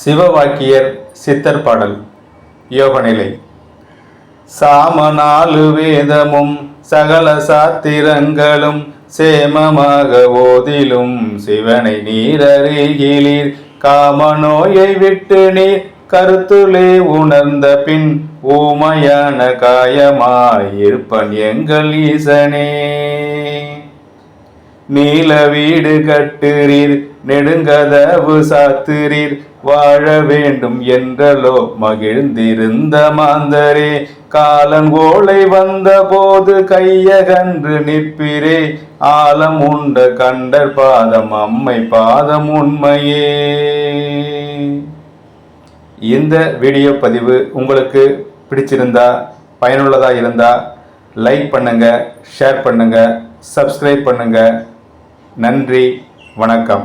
சிவவாக்கியர் சித்தர் பாடல் யோகநிலை. சாம நாலு வேதமும் சகல சாத்திரங்களும் சேமமாக ஓதிலும் சிவனை நீரருகிலீர் காம நோயை விட்டு நீர் கருத்துளே உணர்ந்த பின் ஊமையான காயமாயிருப்பன் எங்கள் ஈசனே. நீல வீடு கட்டுறீர் நெடுங்கதவு சாத்திரீர் வாழ வேண்டும் என்றலோ மகிழ்ந்திருந்த மாந்தரே. காலன் ஓலை வந்த போது கையகன்று நிற்பிரே. ஆலம் உண்ட கண்டர் பாதம் அம்மை பாதம் உண்மையே. இந்த வீடியோ பதிவு உங்களுக்கு பிடிச்சிருந்தா பயனுள்ளதாக இருந்தா லைக் பண்ணுங்க ஷேர் பண்ணுங்க சப்ஸ்கிரைப் பண்ணுங்க. நன்றி வணக்கம்.